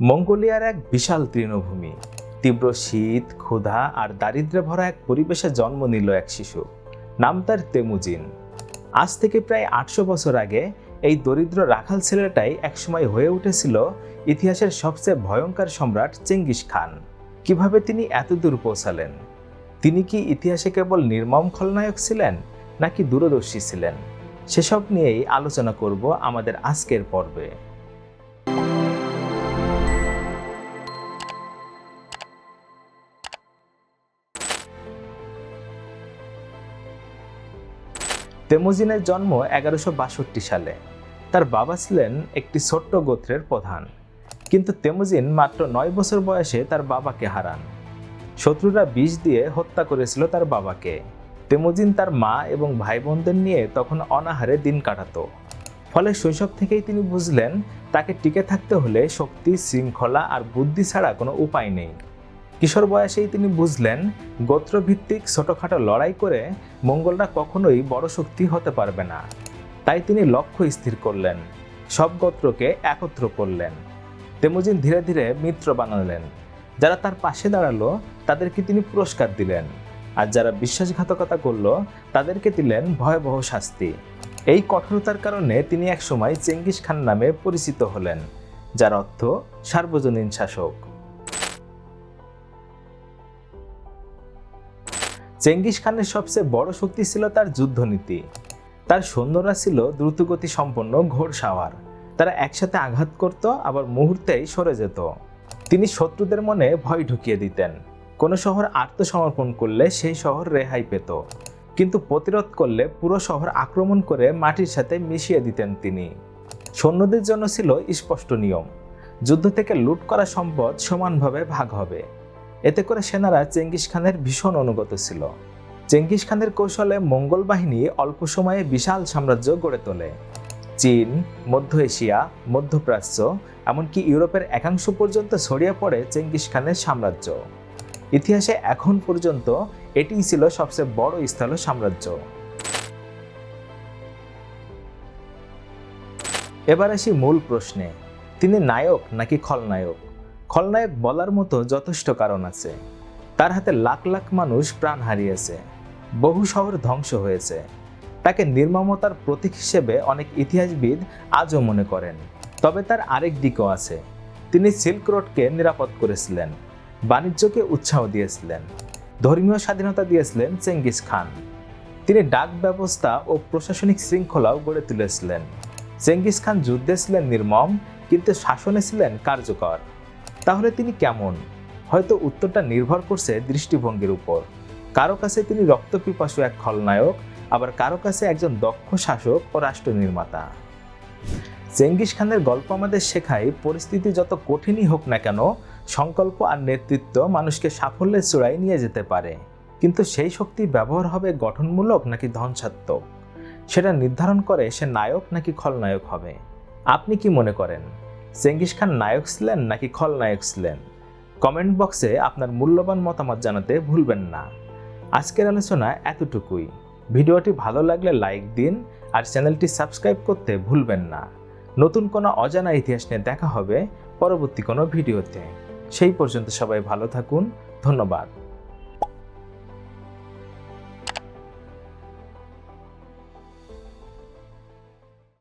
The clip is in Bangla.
মঙ্গোলিয়ার এক বিশাল তৃণভূমি। তীব্র শীত, ক্ষুধা আর দারিদ্র্যে ভরা এক পরিবেশে জন্ম নিল এক শিশু। নাম তার তেমুজিন। আজ থেকে প্রায় আটশো বছর আগে এই দরিদ্র রাখাল ছেলেটাই একসময় হয়ে উঠেছিল ইতিহাসের সবচেয়ে ভয়ঙ্কর সম্রাট চেঙ্গিস খান। কীভাবে তিনি এত দূর পৌঁছালেন? তিনি কি ইতিহাসে কেবল নির্মম খলনায়ক ছিলেন, নাকি দূরদর্শী ছিলেন? সেসব নিয়েই আলোচনা করব আমাদের আজকের পর্বে। তেমুজিনের জন্ম এগারোশো বাষট্টি সালে। তার বাবা ছিলেন একটি ছোট্ট গোত্রের প্রধান। কিন্তু তেমুজিন মাত্র নয় বছর বয়সে তার বাবাকে হারান। শত্রুরা বিষ দিয়ে হত্যা করেছিল তার বাবাকে। তেমুজিন তার মা এবং ভাই বোনদের নিয়ে তখন অনাহারে দিন কাটাতো। ফলে শৈশব থেকেই তিনি বুঝলেন, তাকে টিকে থাকতে হলে শক্তি, শৃঙ্খলা আর বুদ্ধি ছাড়া কোনো উপায় নেই। কিশোর বয়সেই তিনি বুঝলেন, গোত্রভিত্তিক ছোটখাটো লড়াই করে মঙ্গলরা কখনোই বড় শক্তি হতে পারবে না। তাই তিনি লক্ষ্য স্থির করলেন, সব গোত্রকে একত্র করলেন। তেমুজিন ধীরে ধীরে মিত্র বানালেন। যারা তার পাশে দাঁড়াল, তাদেরকে তিনি পুরস্কার দিলেন। আর যারা বিশ্বাসঘাতকতা করল, তাদেরকে দিলেন ভয়াবহ শাস্তি। এই কঠোরতার কারণে তিনি একসময় চেঙ্গিস খান নামে পরিচিত হলেন, যার অর্থ সার্বজনীন শাসক। চেঙ্গিস খানের সবচেয়ে বড় শক্তি ছিল তার যুদ্ধনীতি। তার সৈন্যরা ছিল দ্রুতগতি সম্পন্ন ঘোর সাওয়ার। তারা একসাথে আঘাত করত, আবার মুহূর্তেই সরে যেত। তিনি শত্রুদের মনে ভয় ঢুকিয়ে দিতেন। কোনো শহর আত্মসমর্পণ করলে সেই শহর রেহাই পেত। কিন্তু প্রতিরোধ করলে পুরো শহর আক্রমণ করে মাটির সাথে মিশিয়ে দিতেন তিনি। সৈন্যদের জন্য ছিল স্পষ্ট নিয়ম। যুদ্ধ থেকে লুট করা সম্পদ সমানভাবে ভাগ হবে। এতে করে সেনারা চেঙ্গিস খানের ভীষণ অনুগত ছিল। চেঙ্গিস খানের কৌশলে মঙ্গল বাহিনী অল্প সময়ে বিশাল সাম্রাজ্য গড়ে তোলে। চীন, মধ্য এশিয়া, মধ্যপ্রাচ্য, এমনকি ইউরোপের একাংশ পর্যন্ত ছড়িয়ে পড়ে চেঙ্গিস খানের সাম্রাজ্য। ইতিহাসে এখন পর্যন্ত এটিই ছিল সবচেয়ে বড় স্থল সাম্রাজ্য। এবার আসি মূল প্রশ্নে। তিনি নায়ক নাকি খলনায়ক? খলনায়ক বলার মতো যথেষ্ট কারণ আছে। তার হাতে লাখ লাখ মানুষ প্রাণ হারিয়েছে। বহু শহর ধ্বংস হয়েছে। তাকে নির্মমতার প্রতীক হিসেবে অনেক ইতিহাসবিদ আজও মনে করেন। তবে তার আরেক দিকও আছে। তিনি সিল্ক রোডকে নিরাপদ করেছিলেন, বাণিজ্যকে উৎসাহ দিয়েছিলেন, ধর্মীয় স্বাধীনতা দিয়েছিলেন চেঙ্গিস খান। তিনি ডাক ব্যবস্থা ও প্রশাসনিক শৃঙ্খলাও গড়ে তুলেছিলেন। চেঙ্গিস খান যুদ্ধে ছিলেন নির্মম, কিন্তু শাসনে ছিলেন কার্যকর। তাহলে তিনি কেমন? হয়তো উত্তরটা নির্ভর করছে দৃষ্টিভঙ্গির উপর। কারও কাছে তিনি রক্তপিপাসু এক খলনায়ক, আবার কারও কাছে একজন দক্ষ শাসক ও রাষ্ট্র নির্মাতা। চেঙ্গিস খানের গল্প আমাদের শেখায়, পরিস্থিতি যত কঠিনই হোক না কেন, সংকল্প আর নেতৃত্ব মানুষকে সাফল্যের চূড়ায় নিয়ে যেতে পারে। কিন্তু সেই শক্তি ব্যবহার হবে গঠনমূলক নাকি ধ্বংসাত্মক? সেটা নির্ধারণ করে সে নায়ক নাকি খলনায়ক হবে। আপনি কি মনে করেন? চেঙ্গিস খান নায়ক ছিলেন নাকি খলনায়ক ছিলেন? কমেন্ট বক্সে আপনার মূল্যবান মতামত জানাতে ভুলবেন না। আজকের আলোচনা এতটুকুই। ভিডিওটি ভালো লাগলে লাইক দিন আর চ্যানেলটি সাবস্ক্রাইব করতে ভুলবেন না। নতুন কোনো অজানা ইতিহাস নিয়ে দেখা হবে পরবর্তী কোনো ভিডিওতে। সেই পর্যন্ত সবাই ভালো থাকুন। ধন্যবাদ।